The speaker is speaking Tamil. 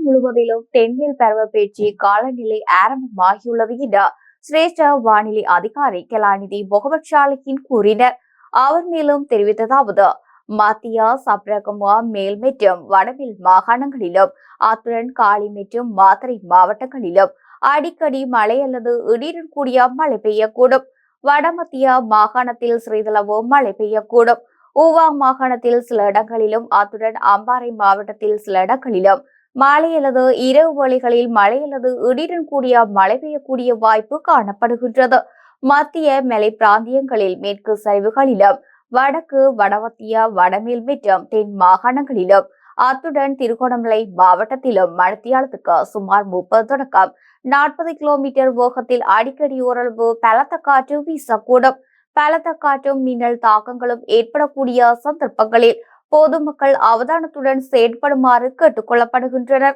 உலகம் முழுவதிலும் தென்மேல் பருவப்பேச்சு காலநிலை ஆரம்பமாகியுள்ளது என சிரேஷ்ட வானிலை அதிகாரி கலாநிதி முகமது ஷாலிகின் கூறினர். அவர் மேலும் தெரிவித்ததாவது மத்திய சப்ரகமா மேல் மற்றும் வடமேல் மாகாணங்களிலும் அத்துடன் காளி மற்றும் மாத்தறை மாவட்டங்களிலும் அடிக்கடி மழை அல்லது இடியுடன் கூடிய மழை பெய்யக்கூடும். வடமத்திய மாகாணத்தில் சிறிதளவு மழை பெய்யக்கூடும். ஊவா மாகாணத்தில் சில இடங்களிலும் அத்துடன் அம்பாறை மாவட்டத்தில் சில இடங்களிலும் மாலை அல்லது இரவு வழிகளில் மழை அல்லது இடியுடன் கூடிய மழை பெய்யக்கூடிய வாய்ப்பு காணப்படுகின்றது. மத்திய மலை பிராந்தியங்களில் மேற்கு சரிவுகளிலும் வடக்கு வடமத்திய வடமேல் மற்றும் தென் மாகாணங்களிலும் அத்துடன் திருகோணமலை மாவட்டத்திலும் மணித்தியாலத்துக்கு சுமார் முப்பது தொடக்கம். நாற்பது கிலோமீட்டர் வேகத்தில் அடிக்கடி ஓரளவு பலத்த காற்று வீசக்கூடும். பலத்த காற்றும் மின்னல் தாக்கங்களும் ஏற்படக்கூடிய சந்தர்ப்பங்களில் பொதுமக்கள் அவதானத்துடன் செயற்படுமாறு கேட்டுக் கொள்ளப்படுகின்றனர்